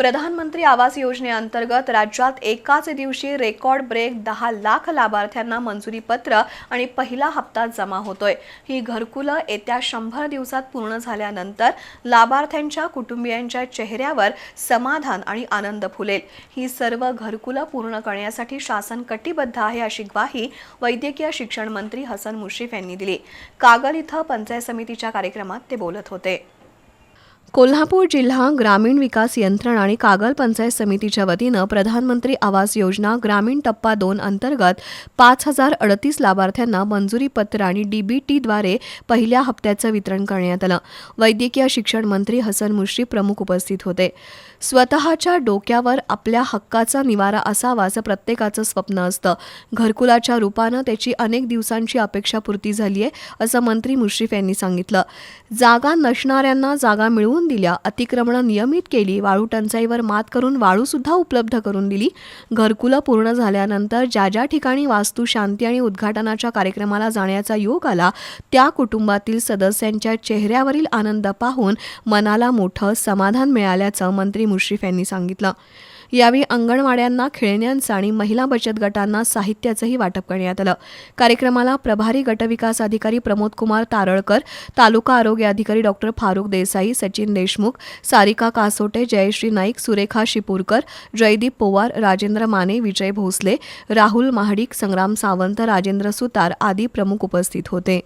प्रधानमंत्री आवास योजनेअंतर्गत राज्यात एकाच दिवशी रेकॉर्ड ब्रेक दहा लाख लाभार्थ्यांना मंजुरी पत्र आणि पहिला हप्ता जमा होतोय. ही घरकुलं येत्या शंभर दिवसात पूर्ण झाल्यानंतर लाभार्थ्यांच्या कुटुंबियांच्या चेहऱ्यावर समाधान आणि आनंद फुलेल. ही सर्व घरकुलं पूर्ण करण्यासाठी शासन कटिबद्ध आहे अशी ग्वाही वैद्यकीय शिक्षण मंत्री हसन मुश्रीफ यांनी दिली. कागल इथं पंचायत समितीच्या कार्यक्रमात ते बोलत होते. कोल्हापूर जिल्हा ग्रामीण विकास यंत्रणा आणि कागल पंचायत समितीच्या वतीनं प्रधानमंत्री आवास योजना ग्रामीण टप्पा दोन अंतर्गत पाच हजार अडतीस लाभार्थ्यांना मंजुरी पत्र आणि डीबीटीद्वारे पहिल्या हप्त्याचं वितरण करण्यात आलं. वैद्यकीय शिक्षण मंत्री हसन मुश्रीफ प्रमुख उपस्थित होते. स्वतःच्या डोक्यावर आपल्या हक्काचा निवारा असावा असं प्रत्येकाचं स्वप्न असतं. घरकुलाच्या रूपानं त्याची अनेक दिवसांची अपेक्षा पूर्ती झाली आहे असं मंत्री मुश्रीफ यांनी सांगितलं. जागा नसणाऱ्यांना जागा मिळवून दिल्या अतिक्रमणं नियमित केली वाळू टंचाईवर मात करून वाळूसुद्धा उपलब्ध करून दिली. घरकुलं पूर्ण झाल्यानंतर ज्या ज्या ठिकाणी वास्तू शांती आणि उद्घाटनाच्या कार्यक्रमाला जाण्याचा योग आला त्या कुटुंबातील सदस्यांच्या चेहऱ्यावरील आनंद पाहून मनाला मोठं समाधान मिळाल्याचं मंत्री मुश्रीफ यांनी सांगितलं. यावेळी अंगणवाड्यांना खेळण्यांचं आणि महिला बचत गटांना साहित्याचंही वाटप करण्यात आलं. कार्यक्रमाला प्रभारी गटविकास अधिकारी प्रमोद कुमार तारळकर तालुका आरोग्य अधिकारी डॉक्टर फारुख देसाई सचिन देशमुख सारिका कासोटे जयश्री नाईक सुरेखा शिपूरकर जयदीप पोवार राजेंद्र माने विजय भोसले राहुल महाडिक संग्राम सावंत राजेंद्र सुतार आदी प्रमुख उपस्थित होते.